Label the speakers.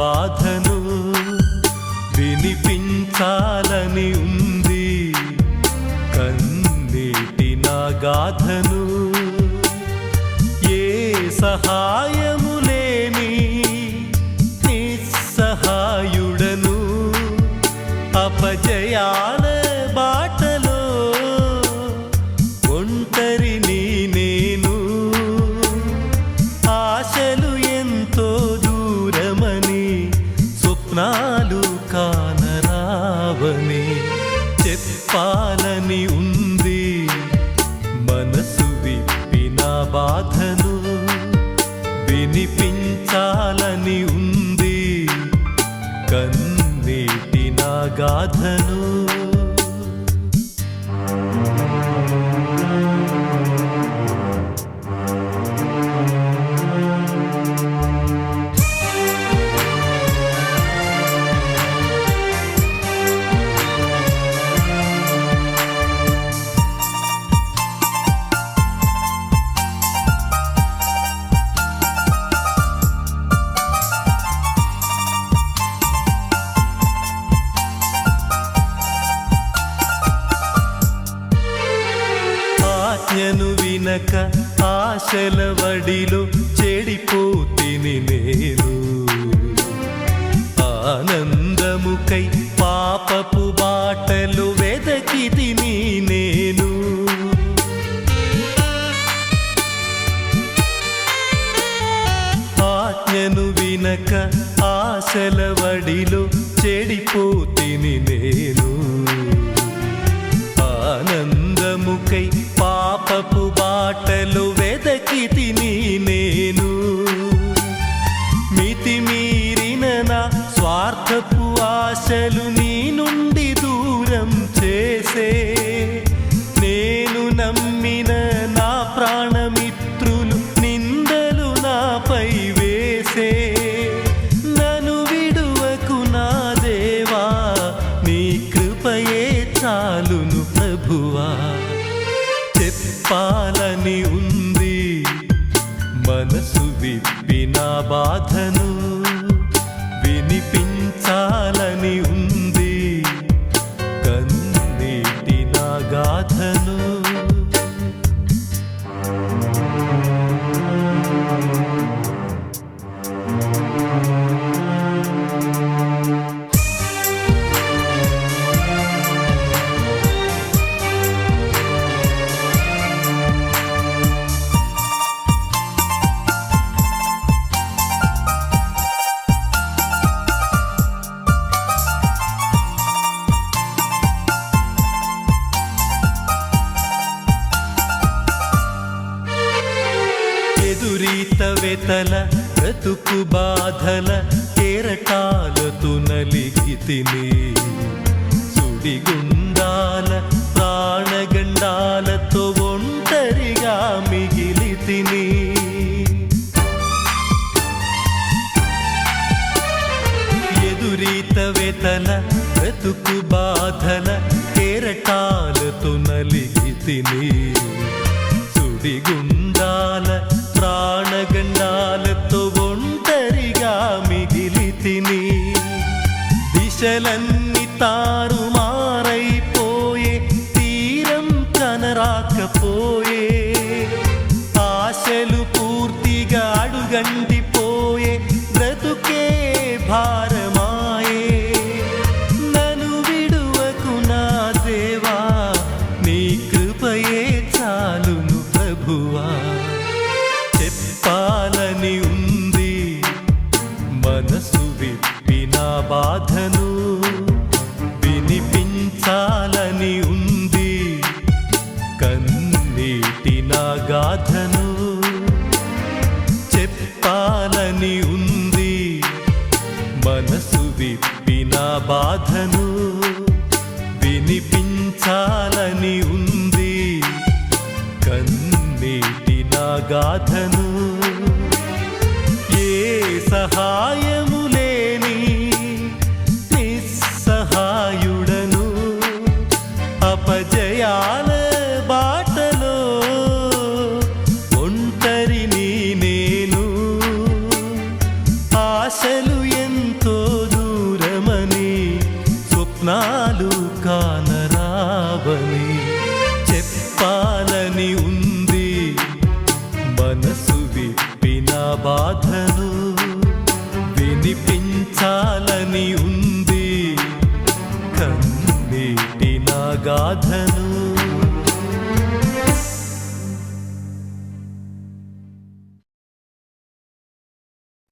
Speaker 1: బాధను వినిపించాలని ఉంది. కన్నీటి నా గాథను ఏ సహాయము లేని నిస్సహాయుడను అపజయాల బాటలో ఒంటరి నేను అని ఉంది. మనసు విప్పిన బాధను వినిపించాలని ఉంది. కన్నీటి నా గాథను ఆశల వడిలో చెడిపోతిని నేను. ఆనందముకై పాపపు బాటలు వెదకిది పాలని ఉంది. మనసు విప్పిన బాధను ఎదురీత బ్రతుకు బాధల కెరటాలతో నలిగితిని సుడిగుండాల ప్రాణగండాలతో ఒంటరిగా మిగిలితిని ఎదురీత వెతల బ్రతుకు బాధల కెరటాలతో నలిగితిని సుడిగుండాల దిశలన్నీ తారుమారైపోయే తీరం కనరాకపోయే. ఆశలు పూర్తిగా అడుగంటిపోయే బ్రతుకే భారమాయే. నను విడువకు నా దేవా నీ కృపయే చాలును ప్రభువా. చెప్పాలని ఉంది మనసు విప్పిన బాధను కావాలని ఉంది. మనసు విప్పిన బాధను వినిపించాలని ఉంది. కన్నీటి నా గాథను ఏ సహాయం కానరావని చెప్పాలని ఉంది. మనసు విప్పిన బాధను వినిపించాలని ఉంది. కన్నీటి నా గాథను